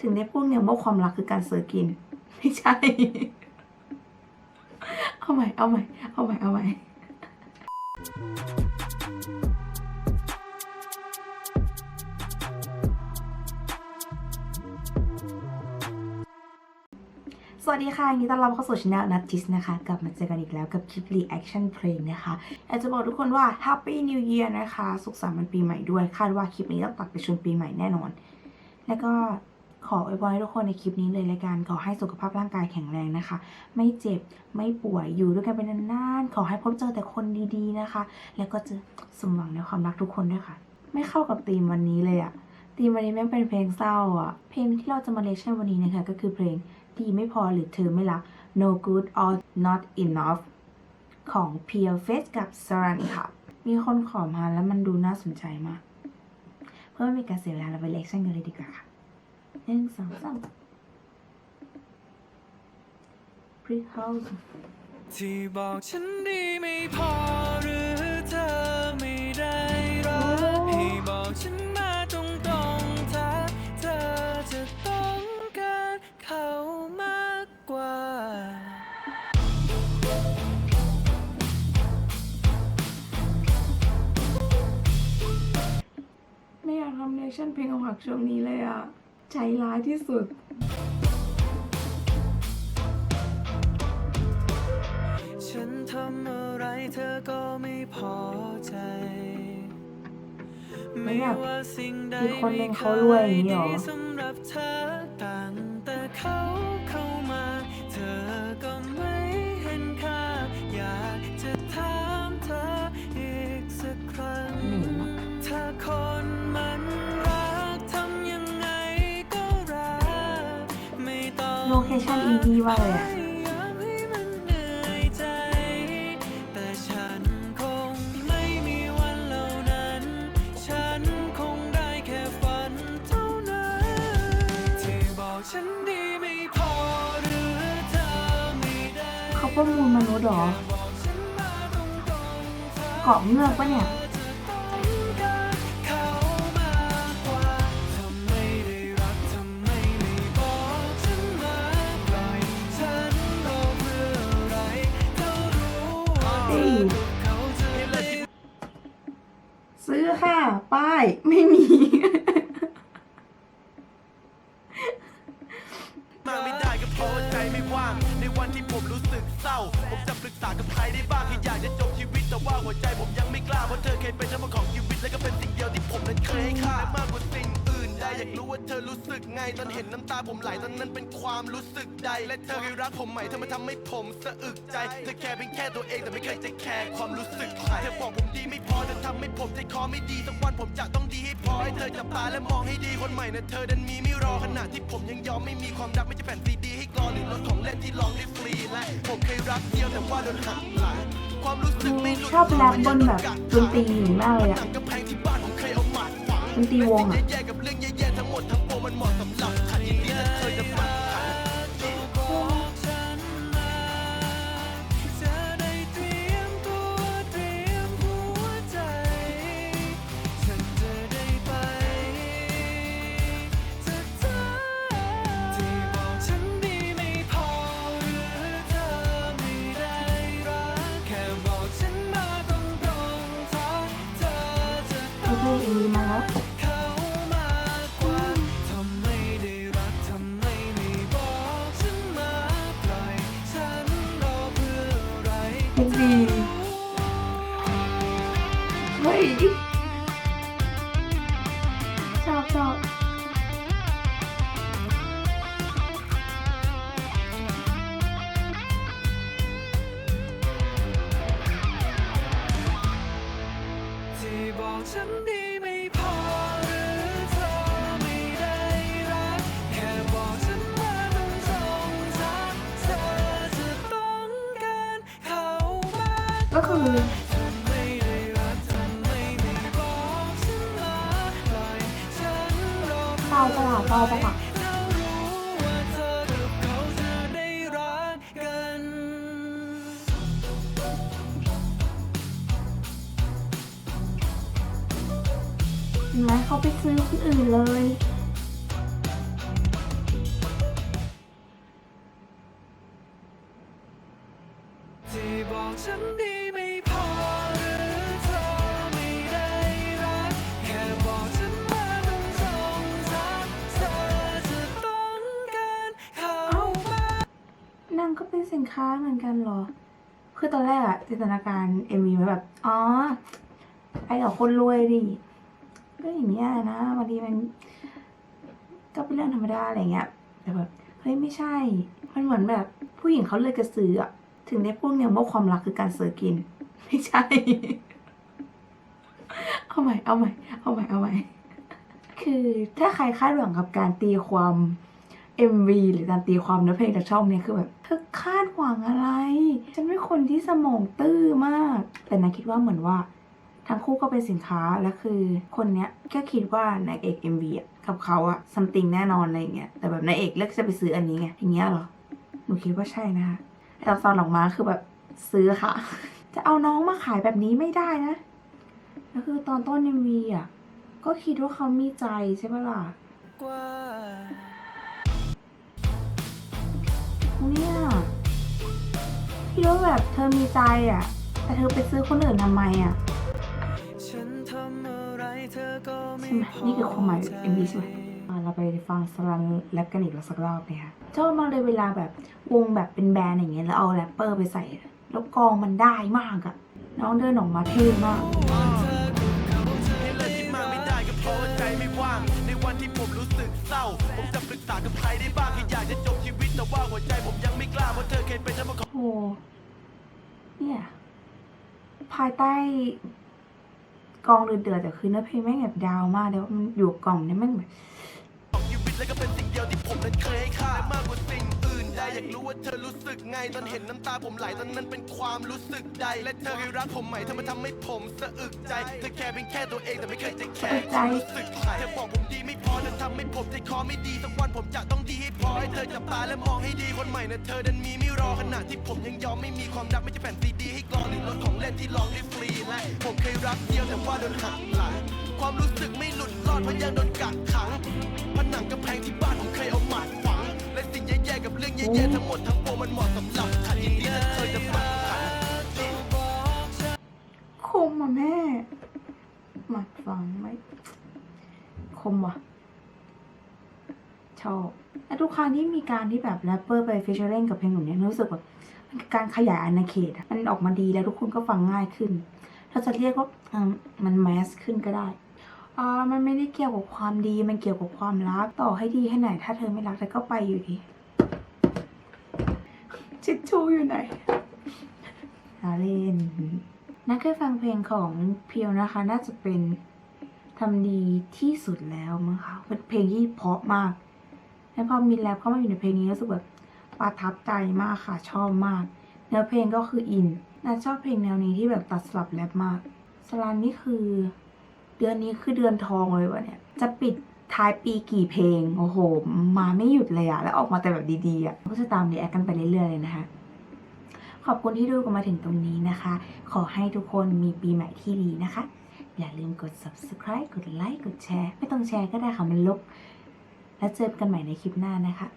ถึงได้พูดไงว่าความรักคือการเสือกิน ไม่ใช่ เอาใหม่ เอาใหม่ เอาใหม่ เอาใหม่ สวัสดีค่ะยินดีต้อนรับเข้าสู่ช anel นัทจิสนะคะ กลับมาเจอกันอีกแล้วกับคลิป reaction เพลงนะคะอยากจะบอกทุกคนว่า Happy New Year นะคะ สุขสันต์วันปีใหม่ด้วย คาดว่าคลิปนี้ต้องตัดไปชนปีใหม่แน่นอน แล้วก็ ขออวยพรให้ทุกคนในคลิปนี้เลยละกันขอให้สุขภาพร่างกายแข็งแรงนะคะ ไม่เจ็บไม่ป่วยอยู่ด้วยกันเป็นนานๆขอให้พบเจอแต่คนดีๆนะคะ แล้วก็จะสมหวังในความรักทุกคนด้วยค่ะ ไม่เข้ากับธีมวันนี้เลยอะธีมวันนี้แม่งเป็นเพลงเศร้าอะเพลงที่เราจะมาเลชั่นวันนี้นะคะก็คือเพลงดีไม่พอหรือเธอไม่รัก no good or not enough ของ p e e r f a c e กับ Saran ค่ะ มีคนขอมาแล้วมันดูน่าสนใจมาก เพื่อไม่มีการเสียเวลาเราไปเลคชั่นกันเลยดีกว่าค่ะ หนึ่งสองสาม Brick House ที่บอกฉันดีไม่พอหรือเธอไม่ได้รักให้บอกฉันมาตรงๆถ้าเธอจะต้องการเขามากกว่า ไม่อยากทำเลคชั่นเพลงอกหักช่วงนี้เลยอะ ใจร้ายที่สุด ฉันทำอะไรเธอก็ไม่พอใจ ไม่อยากว่าสิ่งใดมีคนหนึ่งเขารวยอย่างนี้เหรอไม่เคยดีสำหรับเธอตั้งแต่เขาเข้ามาเธอ ไม่พอหรือเธอไม่ได้เขาประมูลมนุษย์เหรอบอกฉันมาตรงๆเธอเกาะเงือกปะเนี่ย ไม่มี มาไม่ได้ก็เพราะว่าใจไม่ว่าง ในวันที่ผมรู้สึกเศร้า ผมจะปรึกษากับใครได้บ้างที่อยากจะจบชีวิตแต่ว่าหัวใจผมยังไม่กล้า เพราะเธอเคยเป็นเจ้าของชีวิตและก็เป็นสิ่งเดียวที่ผมนั้นเคยให้ค่ามากกว่าสิ่ง อื่นใดอยากรู้ว่าเธอรู้สึกไง ตอนเห็นน้ำตาผมไหลตอนนั้นเป็นความรู้สึกใด และเธอเคยรักผมไหมเธอมาทำให้ผมสะอึกใจ เธอแค่เป็นแค่ตัวเองแต่ไม่เคยจะแคร์ความรู้สึกใครเธอบอกผมดีไม่พอเธอทำให้ผมใจคอไม่ดีสักวันผมจะต้องดีให้พอให้เธอจับตาและมองให้ดีคนใหม่นะเธอดันมีไม่รอขณะที่ผมยังยอมไม่มีความรักไม่ใช่แผ่นซีดีให้กรอหรือรถของเล่นที่ลองได้ฟรีและผมเคยรักเดียวแต่ว่าโดนหักหลังความรู้สึกไม่หลุดชอบแรปบนแบบดนตรีหญิงมากเลยอะหนังกำแพงที่บ้านผมเคยเอาหมัดฝังดนตรีวงอะ งนดีมาแล้วเขามากด้รักทำไมไม่บอกฉันาะไรเพลงดีเฮ้ยชอบชอบที่บอกฉันดี ไม่พอหรือเธอไม่ได้รักแค่บอกฉันมาตรงๆถ้าเธอจะต้องการเขามากก็คือทำไมได้รักทำไมไม่บอกฉันมาปล่อยฉันรอเปาปะล่ะเปาปะล่ะถ้ารู้ื่นเลย ที่บอกฉันดีไม่พอหรือเธอไม่ได้รัก แค่บอกฉันมาต้องสงสารเธอจะต้องการเขานังก็เป็นสินค้าเหมือนกันเหรอ คือตอนแรกอะจินตนาการเอ็มวีไว้แบบ อ๋อ ไอ้กับคนรวยดิ ก็อย่างเงี้ยนะบางทีมัน ก็เป็นเรื่องธรรมดาอะไรเงี้ย แต่แบบเฮ้ยไม่ใช่ มันเหมือนแบบ ผู้หญิงเขาเลยกระสืออะถึงได้พูดไงว่าความรักคือการเสือกิน ไม่ใช่ เอาใหม่ เอาใหม่ เอาใหม่ เอาใหม่ คือถ้าใครคาดหวังกับการตีความ MV หรือการตีความเนื้อเพลงจากช่องเนี่ยคือแบบเธอคาดหวังอะไร ฉันเป็นคนที่สมองตื้อมาก แต่นางคิดว่าเหมือนว่า ทั้งคู่ก็เป็นสินค้าและคือคนเนี้ยก็คิดว่านางเอก MV อะกับเขาอะซัมติงแน่นอนอะไรเงี้ยแต่แบบนางเอกเลือกจะไปซื้ออันนี้ไงอย่างเงี้ยเหรอหนูคิดว่าใช่นะคะแต่ตอนออกมาคือแบบซื้อค่ะ จะเอาน้องมาขายแบบนี้ไม่ได้นะแล้วคือตอนต้น MV อะก็คิดว่าเขามีใจใช่ปะล่ะเนี่ยพี่ว่าแบบเธอมีใจอะ แต่เธอไปซื้อคนอื่นทำไมอะ ใช่ไหมนี่คือความหมาย MV ใช่ไหมเราไปฟังสลันแรปกันอีกสักรอบเนี่ยค่ะชอบมากเลยเวลาแบบวงแบบเป็นแบรนด์อย่างเงี้ยแล้วเอาแรปเปอร์ไปใส่ แล้วกองมันได้มากอะน้องเดินออกมาเท่มากในวันที่ผมรู้สึกเศร้า ผมจะปรึกษากับใครได้บ้างแค่อยากจะจบชีวิตแต่ว่าหัวใจผมยังไม่กล้าเพราะเธอเคยเป็นทั้งหมดโอ้เนี่ยภายใต้ กองเดือดๆแต่คือเนื้อเพลงแม่งแบบดาวมากแล้วมันอยู่กล่องเนี่ยแม่งแบบและก็เป็นสิ่งเดียวที่ผมนั้นเคยให้ค่ามากกว่าสิ่งอื่นใดอยากรู้ว่าเธอรู้สึกไงตอนเห็นน้ำตาผมไหลตอนนั้นเป็นความรู้สึกใด และเธอเคยรักผมไหมเธอมาทำให้ผมสะอึกใจเธอแค่เป็นแค่ตัวเองแต่ไม่เคยจะแคร์ความรู้สึกใครเธอบอกผมดีไม่พอเธอทำให้ผมใจคอไม่ดีสักวันผมจะต้องดีให้ ให้เธอจับตาและมองให้ดีคนใหม่นะเธอดันมีไม่รอขณะที่ผมยังยอมไม่มีความรักไม่ใช่แผ่นซีดีให้กรองหรือรถของเล่นที่ลองได้ฟรีและผมเคยรักเดียวแต่ว่าโดนหักหลังความรู้สึกไม่หลุดรอดเพราะยังโดนกักขังผนังกำแพงที่บ้านผมเคยเอาหมัดฝัง และสิ่งแย่ๆกับเรื่องแย่ๆทั้งหมดทั้งปวงมันเหมาะสำหรับฉันยินดีถ้าเธอจะฝันขันคมอะแม่หมัดฟังไม่คมว่ะ ชอบและทุกครั้งที่มีการที่แบบแรปเปอร์ไปฟิชเชอร์เล่นกับเพลงแบบเนี้ยรู้สึกแบบมันการขยายอาณาเขตอะมันออกมาดีแล้วทุกคนก็ฟังง่ายขึ้น เราจะเรียกว่าอ่ามันแมสขึ้นก็ได้อ่ามันไม่ได้เกี่ยวกับความดีมันเกี่ยวกับความรักต่อให้ดีแค่ไหน ถ้าเธอไม่รักเธอก็ไปอยู่ดีชิดชูอยู่ไหนลาเล่นนักเคยฟังเพลงของเพียวนะคะ น่าจะเป็นทำดีที่สุดแล้วมั้งคะเป็นเพลงที่เพราะมาก แล้วพอมีแรปเข้ามาอยู่ในเพลงนี้รู้สึกแบบประทับใจมากค่ะชอบมากเนื้อเพลงก็คืออินน่าชอบเพลงแนวนี้ที่แบบตัดสลับแรปมากสลันนี่คือ เดือนนี้คือเดือนทองเลยวะเนี่ย จะปิดท้ายปีกี่เพลง โอ้โห มาไม่หยุดเลยอะแล้วออกมาแต่แบบดีๆอะก็จะตามรีแอคกันไปเรื่อยๆเลยนะคะ ขอบคุณที่ดูกันมาถึงตรงนี้นะคะ ขอให้ทุกคนมีปีใหม่ที่ดีนะคะ อย่าลืมกด subscribe กดไลค์กดแชร์ ไม่ต้องแชร์ก็ได้ค่ะมันลบ และเจอกันใหม่ในคลิปหน้านะคะ